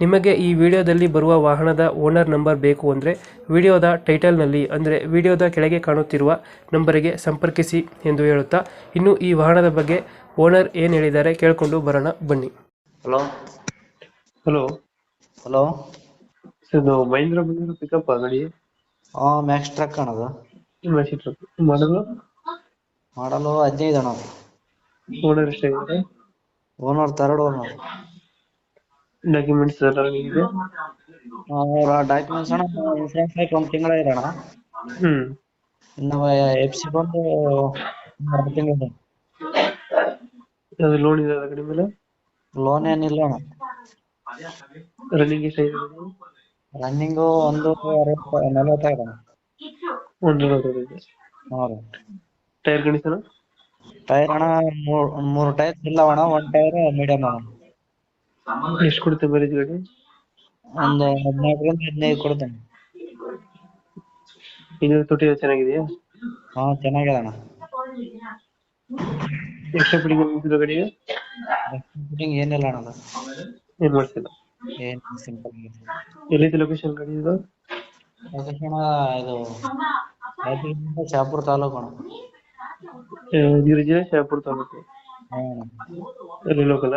ನಿಮಗೆ ಈ ವಿಡಿಯೋದಲ್ಲಿ ಬರುವ ವಾಹನದ ಓನರ್ ನಂಬರ್ ಬೇಕು ಅಂದರೆ ವಿಡಿಯೋದ ಟೈಟಲ್ನಲ್ಲಿ ಅಂದರೆ ವಿಡಿಯೋದ ಕೆಳಗೆ ಕಾಣುತ್ತಿರುವ ನಂಬರಿಗೆ ಸಂಪರ್ಕಿಸಿ ಎಂದು ಹೇಳುತ್ತಾ ಇನ್ನು ಈ ವಾಹನದ ಬಗ್ಗೆ ಓನರ್ ಏನು ಹೇಳಿದ್ದಾರೆ ಕೇಳಿಕೊಂಡು ಬರೋಣ ಬನ್ನಿ. ಹಲೋ. ಹಲೋ. ಹಲೋ. ಇದು ಮಹೇಂದ್ರ ಮಹೇಂದ್ರ ಪಿಕಪ್ ಗಾಡಿ? ಹಾ ಮ್ಯಾಕ್ಸ್ ಟ್ರಕ್ ಅಣ್ಣದು ಮಾಡಲು? ಮಾಡಲು ಹದಿನೈದು ಅಣ್ಣ ಓನರ್ ಎಷ್ಟಾಗಿದೆ? ಓನರ್ ತರ್ಡ್ ಓನರ್ ಡಾಕ್ಯುಮೆಂಟ್ಸ್ ಎಲ್ಲ ಇದೆ ಅವರ ಡಾಕ್ಯುಮೆಂಟ್ಸ್ ಅಣ್ಣ ಇನ್ಸೂರೆನ್ಸ್ ಹಾಕಿ ಒಂದು ತಿಂಗಳ ಇದೆ ಅಣ್ಣ. ಹ್ಮ್. ಇನ್ನು ಎಫ್ ಸಿ ಬಂದು ಎರಡು ತಿಂಗಳು ಅದು ಲೋನ್ ಇದೆ ಗಾಡಿ ಮೇಲೆ ಲೋನ್ ಏನಿಲ್ಲ ಅಣ್ಣ. ರನ್ನಿಂಗ್ ಎಷ್ಟಾಗಿದೆ ರನ್ನಿಂಗು ಒಂದು ಅರವತ್ತು ನಲವತ್ತೈದು ಅಣ್ಣ. ಒಂದು ನಲವತ್ತೈದು ಹಾಂ ರೀ. ಟೈರ್ ಕಂಡೀಷನ್ ಟೈರ್ ಅಣ್ಣ ಮೂರು ಮೂರು ಟೈರ್ ಇಲ್ಲ ಅಣ್ಣ ಒಂದು ಟೈರ್ ಮೀಡಿಯಮ್ ಅಣ್ಣ. ಎಷ್ಟು ಕೊಡುತ್ತೆ ಮೈಲೇಜ್ ಗಾಡಿ? ಒಂದು ಹದಿನಾಲ್ಕರಿಂದ ಹದಿನೈದು ಕೊಡ್ತೇನೆ ಇದು ತುಟಿ ಚೆನ್ನಾಗಿದೆಯಾ? ಹಾ ಚೆನ್ನಾಗಿದೆ ಅಣ್ಣ. ಎಕ್ಸ್ಟ್ರಾ ಫಿಟ್ಟಿಂಗ್ ಮುಗಿಸಿದ ಗಾಡಿಗೆ? ಫಿಟ್ಟಿಂಗ್ ಏನಿಲ್ಲ ಅಣ್ಣ ಅದು. ಏನ್ ಮಾಡ್ತಿಲ್ಲ? ಏನು ಸಿಂಪಲ್ ಆಗಿದೆ ಎಲ್ಲಿದೆ ಲೊಕೇಶನ್ ಗಾಡಿ ಇದು? ಲೊಕೇಶನ್ ಇದು ಶಾಪುರ ತಾಲೂಕು ಅಣ್ಣ. ಗಿರಿಜೆ ಶಾಪುರ ತಾಲೂಕು. ಹಾ ಎಲ್ಲಿ ಲೋಕಲ್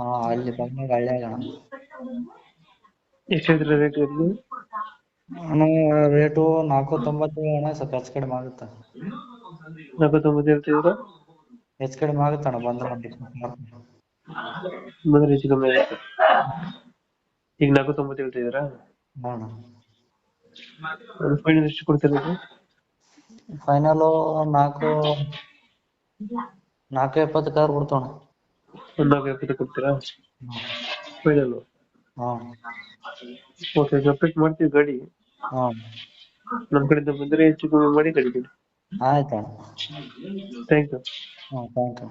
ಹಾ ಅಲ್ಲಿ ಬಂದಾಗ ಹಳ್ಳಿಯಾಗ ಅಣ್ಣ ಎಷ್ಟು ಹೇಳ್ತೀರಾ ರೇಟ್ ಇರಲಿ ಅಣ್ಣ ರೇಟು ನಾಲ್ಕು ತೊಂಬತ್ತು ಅಣ್ಣ ಸ್ವಲ್ಪ ಹೆಚ್ಚು ಕಡಿಮೆ ಆಗುತ್ತೆ? ನಾಲ್ಕು ತೊಂಬತ್ತು ಹೇಳ್ತಿದ್ದೀರಾ ಹೆಚ್ಚು ಕಡಿಮೆ ಆಗುತ್ತೆ ಅಣ್ಣ ಬಂದ್ರೆ ಒಂದು ಬಂದ್ರೆ ಹೆಚ್ಚು ಕಮ್ಮಿ ಆಗುತ್ತೆ. ಈಗ ನಾಲ್ಕು ತೊಂಬತ್ತು ಹೇಳ್ತಿದ್ದೀರಾ ಹ್ಞೂ ಅಣ್ಣ. ಫೈನಲ್ ಎಷ್ಟು ಕೊಡ್ತೀರಾ ಇದು ಫೈನಲು ನಾಲ್ಕು ನಾಲ್ಕು ಎಪ್ಪತ್ತು ಕಾರ್ ಬಿಡ್ತಾವ ಅಣ್ಣ ಒಂದು ನಾಲ್ಕು ಎಪ್ಪತ್ತು ಕೊಡ್ತೀರಾ ಫೈನಲ್ ಓಕೆ ಸಪ್ರೇಟ್ ಮಾಡ್ತೀವಿ ಗಾಡಿ. ಹಾ. ನಮ್ಮ ಕಡೆಯಿಂದ ಬಂದರೆ ಹೆಚ್ಚು ಕಮ್ಮಿ ಮಾಡಿ ಗಾಡಿ ಕೊಡಿ ಆಯ್ತು. ಥ್ಯಾಂಕ್ ಯು ಹಾಂ ಥ್ಯಾಂಕ್ ಯು